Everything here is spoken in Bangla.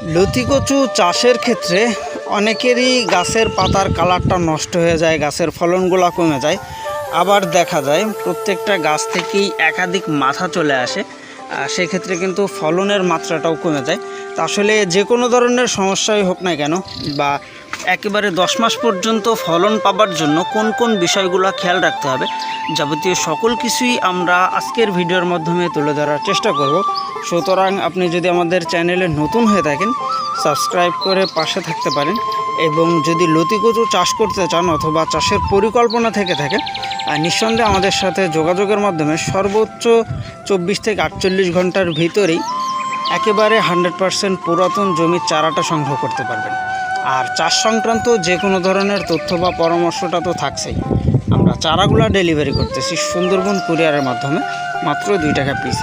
লতিকচু চাষের ক্ষেত্রে অনেকেরই গাছের পাতার কালারটা নষ্ট হয়ে যায়, গাছের ফলনগুলো কমে যায়। আবার দেখা যায়, প্রত্যেকটা গাছ থেকেই একাধিক মাথা চলে আসে সেক্ষেত্রে কিন্তু ফলনের মাত্রাটাও কমে যায়। তা আসলে যে কোনো ধরনের সমস্যাই হোক না কেন, বা একেবারে দশ মাস পর্যন্ত ফলন পাবার জন্য কোন কোন বিষয়গুলো খেয়াল রাখতে হবে, যাবতীয় সকল কিছুই আমরা আজকের ভিডিওর মাধ্যমে তুলে ধরার চেষ্টা করব। সুতরাং আপনি যদি আমাদের চ্যানেলে নতুন হয়ে থাকেন, সাবস্ক্রাইব করে পাশে থাকতে পারেন এবং যদি লতিকচু চাষ করতে চান অথবা চাষের পরিকল্পনা থেকে থাকে নিঃসন্দেহে আমাদের সাথে যোগাযোগের মাধ্যমে সর্বোচ্চ চব্বিশ থেকে আটচল্লিশ ঘণ্টার ভিতরেই একেবারে হান্ড্রেড পারসেন্ট পুরাতন জমির চারাটা সংগ্রহ করতে পারবেন। আর চাষ সংক্রান্ত যে কোনো ধরনের তথ্য বা পরামর্শটা তো থাকছেই। আমরা চারাগুলো ডেলিভারি করতেছি সুন্দরবন কুরিয়ারের মাধ্যমে, মাত্র দুই টাকা পিস।